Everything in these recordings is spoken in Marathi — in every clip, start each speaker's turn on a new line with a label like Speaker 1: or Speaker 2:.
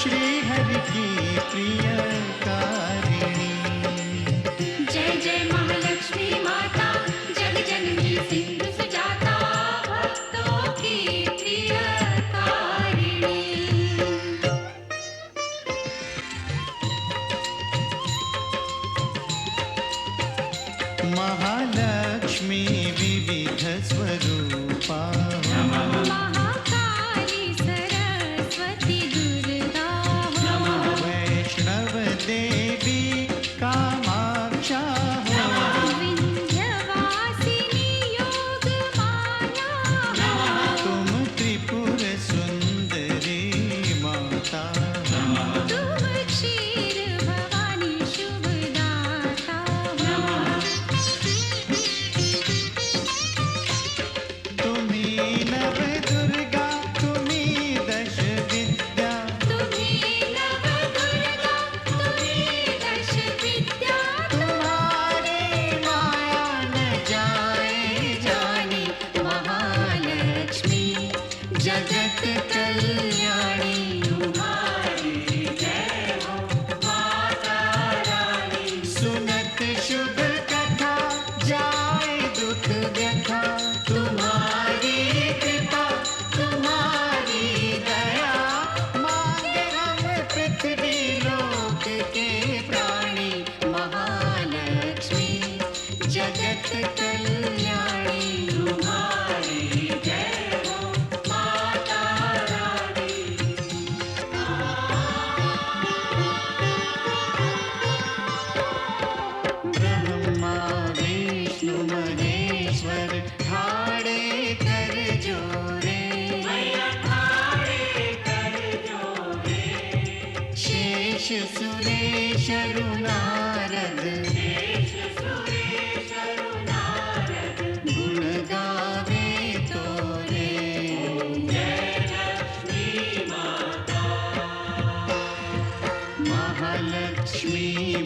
Speaker 1: श्री हरि की प्रिय।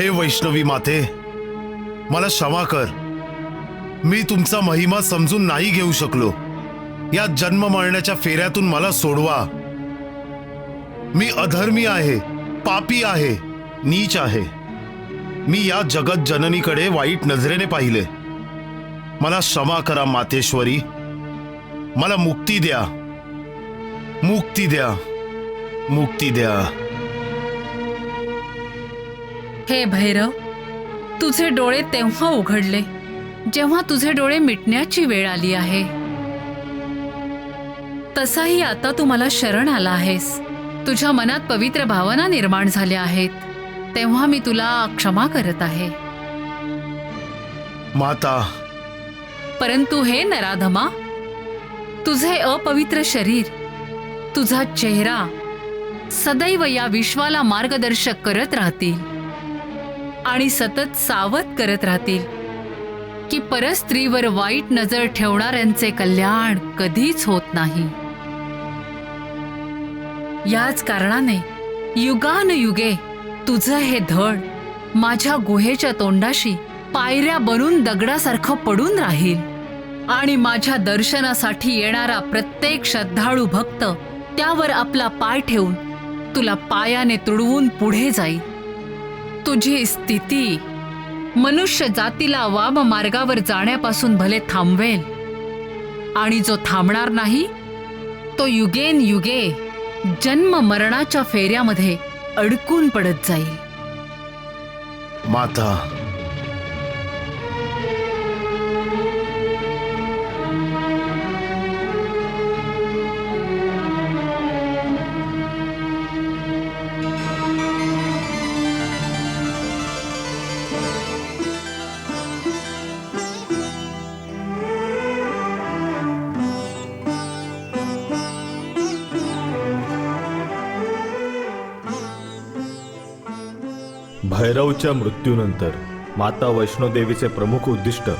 Speaker 2: हे वैष्णवी माते मला क्षमा कर. मी तुमचा महिमा समजून नाही घेऊ शकलो. या जन्म मरण्याच्या फेऱ्यातून मला सोडवा. मी अधर्मी आहे पापी आहे नीच आहे. मी या जगत जननीकडे वाईट नजरेने पाहिले. मला क्षमा करा मातेश्वरी. मला मुक्ती द्या. मुक्ती द्या. मुक्ती द्या.
Speaker 3: हे भैरव तुझे डोळे तेव्हा उघडले जेव्हा तुझे डोळे मिटण्याची वेळ आली आहे. तसाही आता तू मला शरण आला आहेस. तुझ्या मनात पवित्र भावना निर्माण झाल्या आहेत. तेव्हा मी तुला क्षमा करत आहे.
Speaker 2: माता.
Speaker 3: परंतु हे नराधमा तुझे अपवित्र शरीर तुझा चेहरा सदैव या विश्वाला मार्गदर्शक करत राहतील. आणि सतत सावध करत राहतील. की परस्त्रीवर वाईट नजर ठेवणाऱ्यांचे कल्याण कधीच होत नाही. याच कारणाने युगानयुगे तुझं हे धड माझ्या गुहेच्या तोंडाशी पायऱ्या बनून दगडासारखं पडून राहील. आणि माझ्या दर्शनासाठी येणारा प्रत्येक श्रद्धाळू भक्त त्यावर आपला पाय ठेवून तुला पायाने तुडवून पुढे जाईल. तुझी स्थिती. मनुष्य जातीला वाम मार्गावर जाण्यापासून भले थांबवेल. आणि जो थांबणार नाही तो युगेन युगे जन्म मरणाच्या फेऱ्यामध्ये अडकून पडत जाईल.
Speaker 2: माता
Speaker 4: भैरवच्या मृत्यूनंतर माता वैष्णोदेवीचे प्रमुख उद्दिष्ट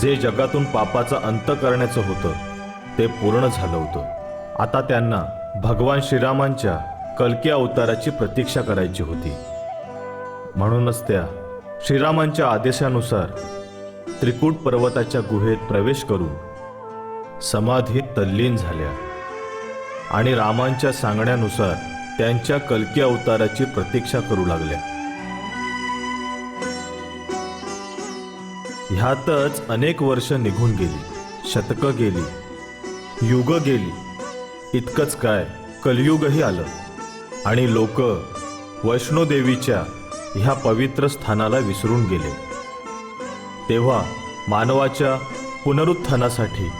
Speaker 4: जे जगातून पापाचा अंत करण्याचं होतं ते पूर्ण झालं होतं. आता त्यांना भगवान श्रीरामांच्या कलकी अवताराची प्रतीक्षा करायची होती. म्हणूनच त्या श्रीरामांच्या आदेशानुसार त्रिकूट पर्वताच्या गुहेत प्रवेश करून समाधीत तल्लीन झाल्या आणि रामांच्या सांगण्यानुसार त्यांच्या कलकी अवताराची प्रतीक्षा करू लागल्या. ह्यातच अनेक वर्ष निघून गेली. शतकं गेली. युग गेली. इतकंच काय कलयुगही आलं. आणि लोक वैष्णोदेवीच्या ह्या पवित्र स्थानाला विसरून गेले. तेव्हा मानवाच्या पुनरुत्थानासाठी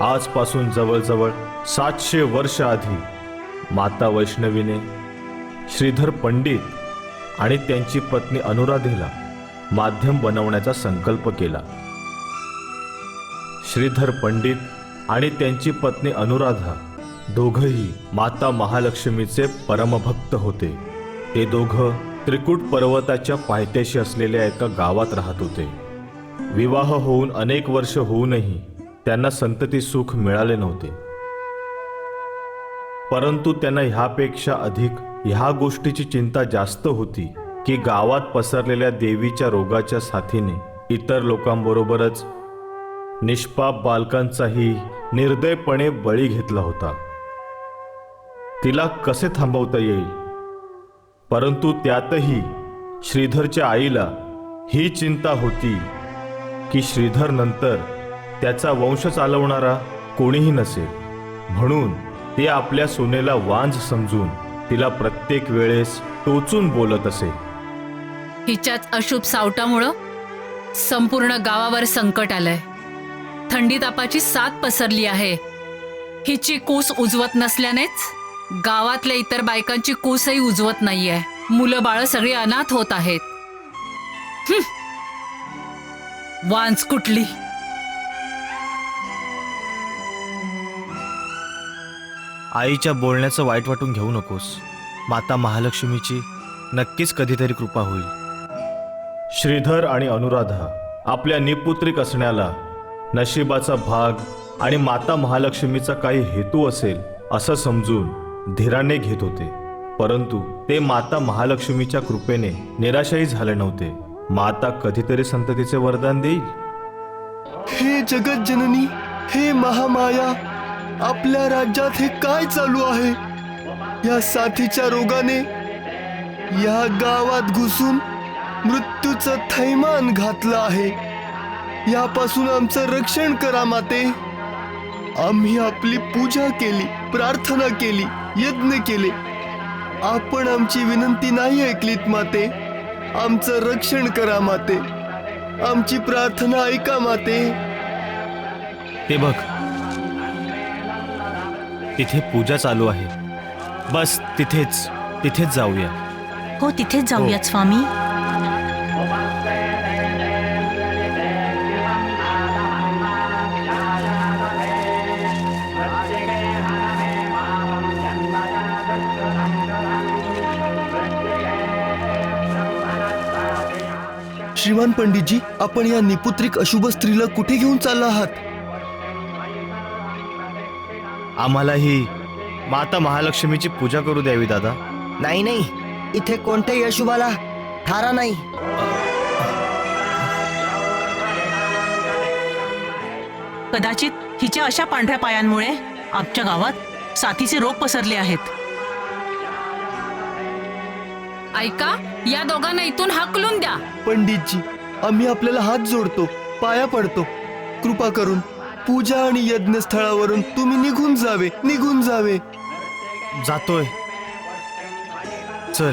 Speaker 4: आजपासून जवळजवळ सातशे वर्ष आधी माता वैष्णवीने श्रीधर पंडित आणि त्यांची पत्नी अनुराधेला माध्यम बनवण्याचा संकल्प केला. श्रीधर पंडित आणि त्यांची पत्नी अनुराधा दोघंही माता महालक्ष्मीचे परमभक्त होते. ते दोघं त्रिकूट पर्वताच्या पायथ्याशी असलेल्या एका गावात राहत होते. विवाह होऊन अनेक वर्ष होऊनही त्यांना संतती सुख मिळाले नव्हते. परंतु त्यांना ह्यापेक्षा अधिक ह्या गोष्टीची चिंता जास्त होती. की गावात पसरलेल्या देवीच्या रोगाच्या साथीने इतर लोकांबरोबरच निष्पाप बालकांचाही निर्दयपणे बळी घेतला होता. तिला कसे थांबवता येईल? परंतु त्यातही श्रीधरच्या आईला ही चिंता होती की श्रीधर नंतर त्याचा वंश चालवणारा कोणीही नसेल. म्हणून ते आपल्या सोनेला वांज समजून तिला प्रत्येक वेळेस टोचून बोलत असे.
Speaker 3: हिच्याच अशुभ सावटामुळं संपूर्ण गावावर संकट आलंय. थंडी तापाची साथ पसरली आहे. हिची कूस उजवत नसल्यानेच गावातल्या इतर बायकांची कूसही उजवत नाहीये. मुलं बाळ सगळी अनाथ होत आहेत. हं. वांस कुठली?
Speaker 5: आईच्या बोलण्याचं वाईट वाटून घेऊ नकोस. माता महालक्ष्मीची नक्कीच कधीतरी कृपा होईल.
Speaker 4: श्रीधर आणि अनुराधा आपल्या निपुत्रिक असण्याला नशिबाचा भाग आणि माता महालक्ष्मीचा काही हेतू असेल असं समजून धीराने घेत होते.
Speaker 6: परंतु ते माता महालक्ष्मीच्या कृपेने निराशाही झाले नव्हते. माता कधीतरी संततीचे वरदान देईल?
Speaker 7: हे जगत जननी हे महामाया आपल्या राज्यात हे काय चालू आहे? या साथीच्या रोगाने या गावात घुसून मृत्यूचं थैमान घातलं आहे. यापासून आमचं रक्षण करा माते. आम्ही आपली पूजा केली प्रार्थना केली यज्ञ केले. आपण आमची विनंती नाही ऐकलीत माते. आमचं रक्षण करा माते. आमची प्रार्थना ऐका माते.
Speaker 4: ते बघ. तिथे पूजा चालू आहे. बस तिथेच तिथेच जाऊया.
Speaker 8: हो तिथेच जाऊयात स्वामी.
Speaker 7: श्रीमान पंडितजी आपण या निपुत्रिक अशुभ स्त्रीला कुठे घेऊन चालला आहात?
Speaker 4: आम्हाला ही माता महालक्ष्मीची पूजा करू द्यावी दादा.
Speaker 9: नाही नाही. इथे कोणत्याही अशुभाला थारा नाही.
Speaker 8: कदाचित हिच्या अशा पांढऱ्या पायांमुळे आमच्या गावात साथीचे रोग पसरले आहेत.
Speaker 3: ऐका या दोघांना इथून हाकलून द्या.
Speaker 7: पंडितजी आम्ही आपल्याला हात जोडतो पाया पडतो. कृपा करून पूजा आणि यज्ञ स्थळावरून तुम्ही निघून जावे निघून जावे.
Speaker 4: जातोय. चल.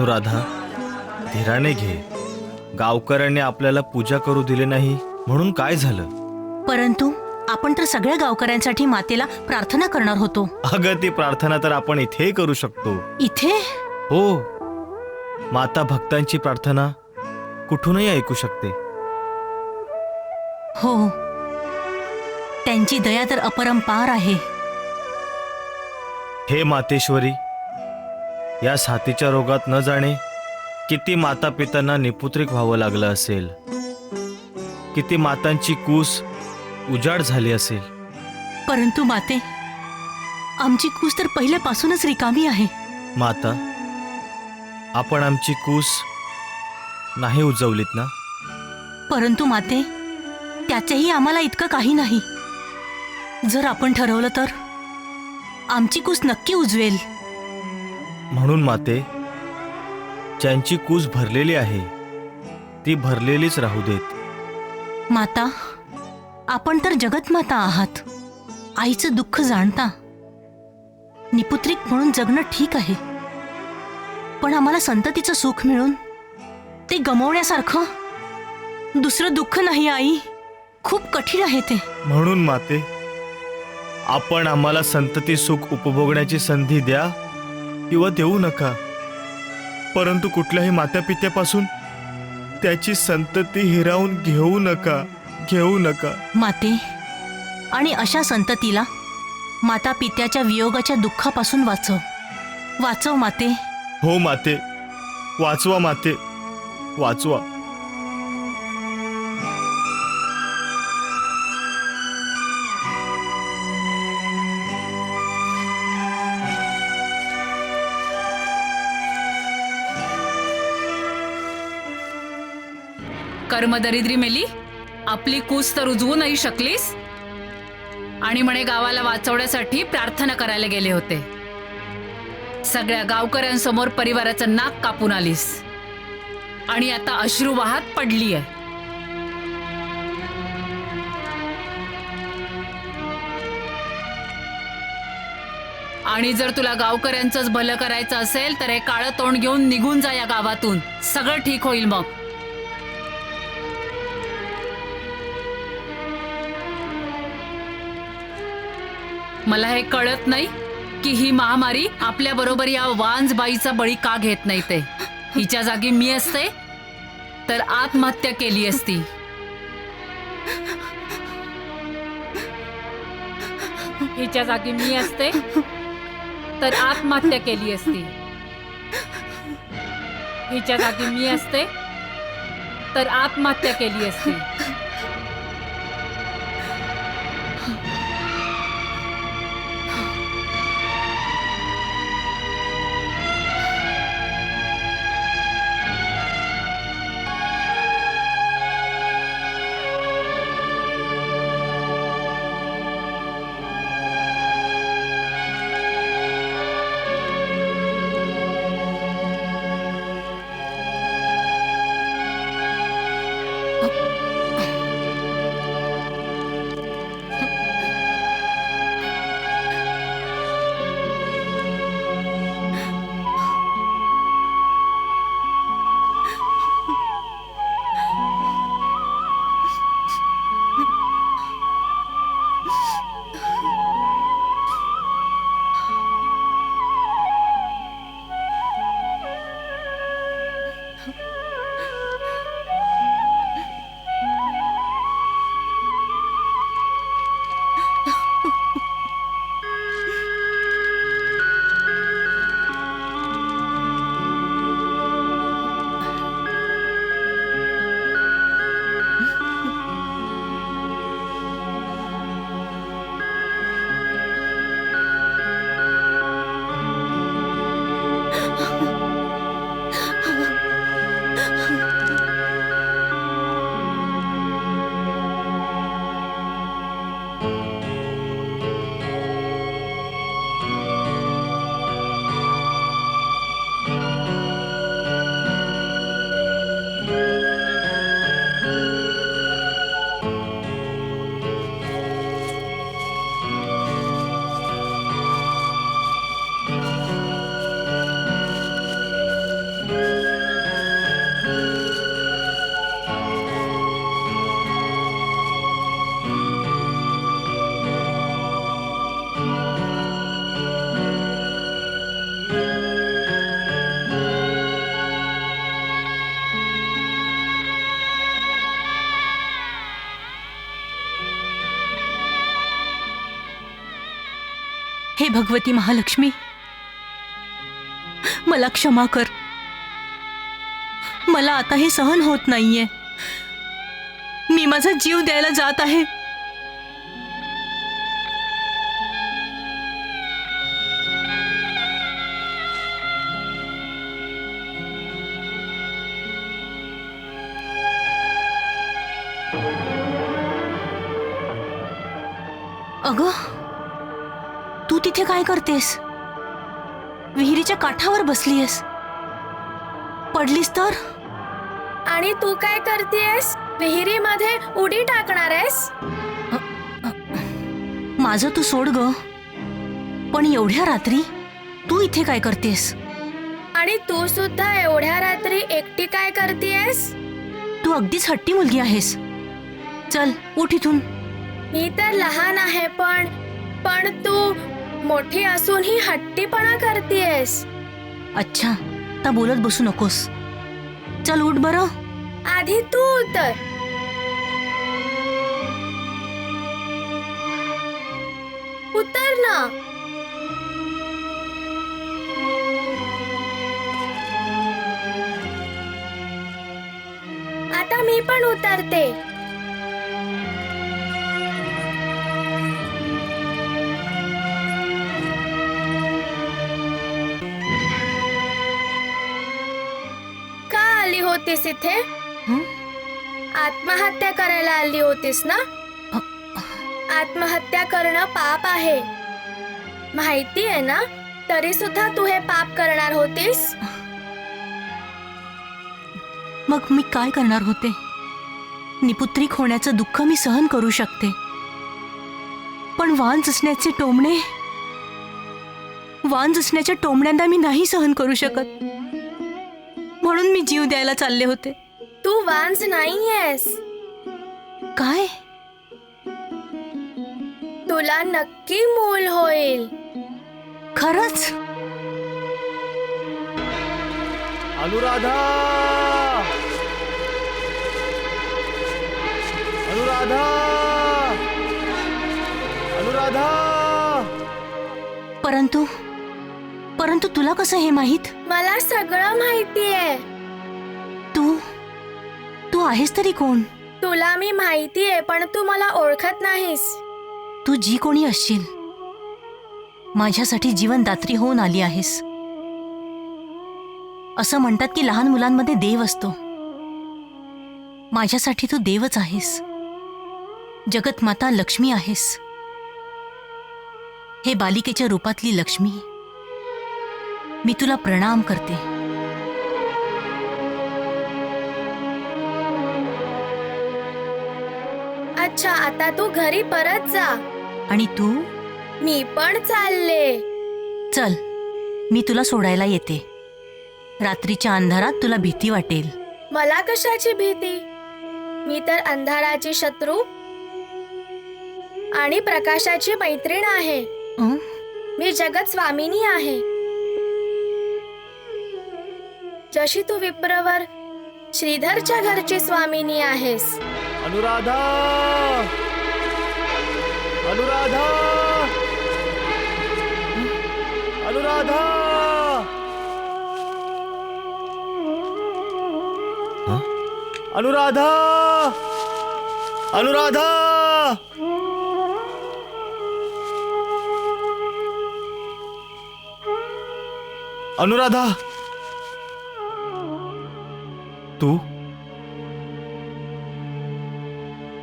Speaker 4: अनुराधा धीराने घे. गावकऱ्यांनी आपल्याला पूजा करू दिले नाही म्हणून काय झालं?
Speaker 8: परंतु आपण तर सगळ्या गावकऱ्यांसाठी मातेला प्रार्थना करणार होतो.
Speaker 4: अगं ती प्रार्थना तर आपण इथेही करू शकतो.
Speaker 8: इथे?
Speaker 4: हो. माता भक्तांची प्रार्थना कुठूनही ऐकू शकते.
Speaker 8: हो. त्यांची दया तर अपरंपार आहे.
Speaker 4: हे मातेश्वरी या साथीच्या रोगात न जाणे किती माता पित्यांना निपुत्रिक व्हावं लागलं असेल. किती मातांची कूस उजाड झाली असेल.
Speaker 8: परंतु माते आमची कूस तर पहिल्यापासूनच रिकामी आहे.
Speaker 4: माता आपण आमची कूस नाही उजवलीत ना?
Speaker 8: परंतु माते त्याचेही आम्हाला इतकं काही नाही. जर आपण ठरवलं तर आमची कूस नक्की उजवेल.
Speaker 4: म्हणून माते ज्यांची कूस भरलेली आहे ती भरलेलीच राहू देत.
Speaker 8: माता आपण तर जगतमाता आहात. आईचं दुःख जाणता. निपुत्रिक म्हणून जगणं ठीक आहे. पण आम्हाला संततीचं सुख मिळून ते गमवण्यासारखं दुसरं दुःख नाही आई. खूप कठीण आहे ते.
Speaker 4: म्हणून माते आपण आम्हाला संतती सुख उपभोगण्याची संधी द्या. किंवा देऊ नका. परंतु कुठल्याही मातापित्यापासून त्याची संतती हिरावून घेऊ नका घेऊ नका.
Speaker 8: माते आणि अशा संततीला माता पित्याच्या वियोगाच्या दुःखापासून वाचव. वाचव माते.
Speaker 4: हो माते वाचवा माते वाचवा.
Speaker 3: कर्मदरिद्री मेली? आपली कूस तर उजवू नाही शकलीस? आणि म्हणे गावाला वाचवण्यासाठी प्रार्थना करायला गेले होते. सगळ्या गावकऱ्यांसमोर परिवाराचं नाक कापून आलीस. आणि आता अश्रू वाहत पडली आहे आणि जर तुला गावकऱ्यांचंच भलं करायचं असेल तर हे काळं तोंड घेऊन निघून जा या गावातून. सगळं ठीक होईल मग. मला हे कळत नाही की ही महामारी आपल्या बरोबर या वांजबाईचा बळी का घेत नाही ते. हिच्या जागी मी असते तर आत्महत्या केली असती. हिच्या जागी मी असते तर आत्महत्या केली असती. हिच्या जागी मी असते तर आत्महत्या केली असती.
Speaker 8: हे भगवती महालक्ष्मी मला क्षमा कर. मला आता हे सहन होत नाहीये. मी माझा जीव द्यायला जात आहे. अगं तिथे काय करतेस? विहिरीच्या काठावर बसलीयस. पडलीस तर?
Speaker 10: आणि तू काय करतेस विहिरीमध्ये उडी टाकणार आहेस?
Speaker 8: माझं तू सोड ग. पण एवढ्या रात्री तू इथे काय करतेस?
Speaker 10: आणि तू सुद्धा एवढ्या रात्री एकटी काय करतेस
Speaker 8: तू अगदीच हट्टी मुलगी आहेस. चल उठ इथून.
Speaker 10: मी तर लहान आहे पण पण तू मोठी असूनही हट्टीपणा करतेस
Speaker 8: अच्छा आता बोलत बसू नकोस. चल उठ बरं.
Speaker 10: आधी तू उतर. उतर ना. आता मी पण उतरते. होतीस इथे? आत्महत्या करायला आली होतीस ना? आत्महत्या करणं पाप आहे. माहिती आहे ना? तरी सुद्धा तू हे पाप करणार होतीस?
Speaker 8: मग मी काय करणार होते? निपुत्रिक होण्याचं दुःख मी सहन करू शकते. पण वांज असण्याचे टोमणे वांज असण्याच्या टोमण्यांना मी नाही सहन करू शकत. म्हणून मी जीव द्यायला चालले होते.
Speaker 10: तू वांस नाहीयेस.
Speaker 8: काय?
Speaker 10: तुला नक्की मूल होईल.
Speaker 8: खरंच?
Speaker 5: अनुराधा! अनुराधा! अनुराधा!
Speaker 8: परंतु परंतु तुला कसं हे माहीत?
Speaker 10: मला सगळं माहितीये.
Speaker 8: तू? तू आहेस तरी कोण?
Speaker 10: तुला मी माहितीये पण तू मला ओळखत नाहीस.
Speaker 8: तू जी कोणी असशील माझ्यासाठी जीवनदात्री होऊन आली आहेस. असं म्हणतात की लहान मुलांमध्ये देव असतो. माझ्यासाठी तू देवच आहेस. जगतमाता लक्ष्मी आहेस. हे बालिकेच्या रूपातली लक्ष्मी. मी तुला प्रणाम करते.
Speaker 10: अच्छा आता तू घरी परत जा.
Speaker 8: आणि तू?
Speaker 10: मी पण चालले.
Speaker 8: चल मी तुला सोडायला येते. रात्रीच्या अंधारात तुला भीती वाटेल.
Speaker 10: मला कशाची भीती? मी तर अंधाराची शत्रू आणि प्रकाशाची मैत्रीण आहे.
Speaker 8: अं?
Speaker 10: मी जगत स्वामिनी आहे. जशी तू विप्रवर श्रीधरच्या घरची स्वामिनी आहेस.
Speaker 4: अनुराधा! अनुराधा! अनुराधा! हं? अनुराधा! अनुराधा! अनुराधा! तू?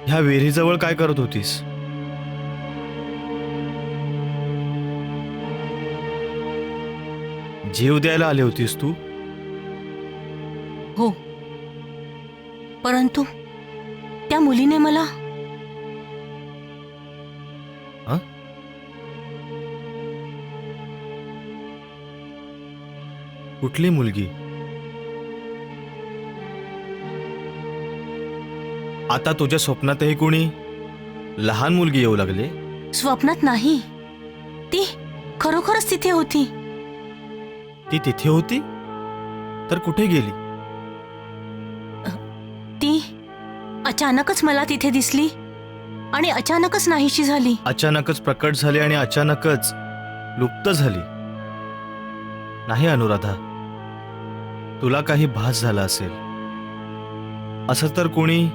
Speaker 4: ह्या विहिरीजवळ काय करत होतीस? जीव द्यायला आली होतीस तू?
Speaker 8: हो. परंतु त्या मुलीने मला
Speaker 4: हं? कुठली मुलगी? आता तुझ्या स्वप्नातही कोणी लहान मुलगी येऊ लागले?
Speaker 8: स्वप्नात नाही. ती खरोखरच तिथे होती.
Speaker 4: ती तिथे होती? तर कुठे गेली?
Speaker 8: ती अचानकच मला तिथे दिसली आणि अचानकच नाहीशी झाली.
Speaker 4: अचानकच प्रकट झाली आणि अचानकच लुप्त झाली. नाही अनुराधा तुला काही भास झाला असेल. असं तर कोणी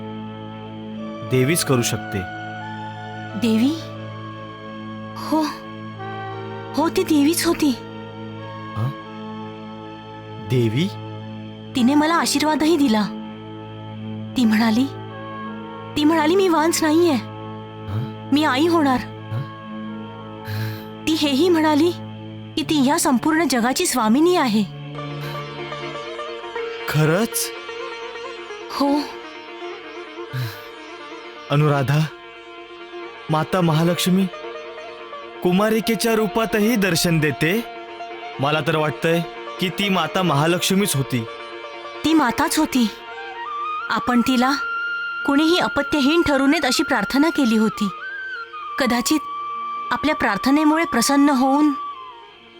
Speaker 4: देवीच करू शकते.
Speaker 8: देवी? हो. हो ती देवीच होती.
Speaker 4: देवी?
Speaker 8: तिने मला आशीर्वादही दिला. ती म्हणाली ती म्हणाली मी वांस नाहीये. मी आई होणार. ती हेही म्हणाली की ती ह्या संपूर्ण जगाची स्वामिनी आहे.
Speaker 4: खरंच?
Speaker 8: हो.
Speaker 4: अनुराधा माता महालक्ष्मी कुमारिकेच्या रूपातही दर्शन देते? मला तर वाटतंय की ती माता महालक्ष्मीच होती.
Speaker 8: ती माताच होती. आपण तिला कुणीही अपत्यहीन ठरू नयेत अशी प्रार्थना केली होती. कदाचित आपल्या प्रार्थनेमुळे प्रसन्न होऊन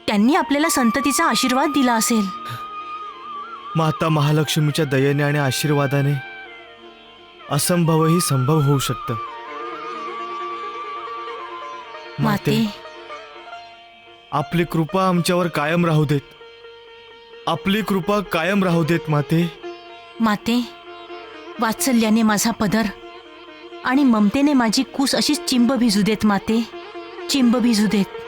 Speaker 8: त्यांनी आपल्याला संततीचा आशीर्वाद दिला असेल.
Speaker 4: माता महालक्ष्मीच्या दयेने आणि आशीर्वादाने असंभवही संभव होऊ शकतं.
Speaker 8: माते.
Speaker 4: आपली कृपा आमच्यावर कायम राहू देत. आपली कृपा कायम राहू देत माते.
Speaker 8: माते वात्सल्याने माझा पदर आणि ममतेने माझी कूस अशीच चिंब भिजू देत माते. चिंब भिजू देत.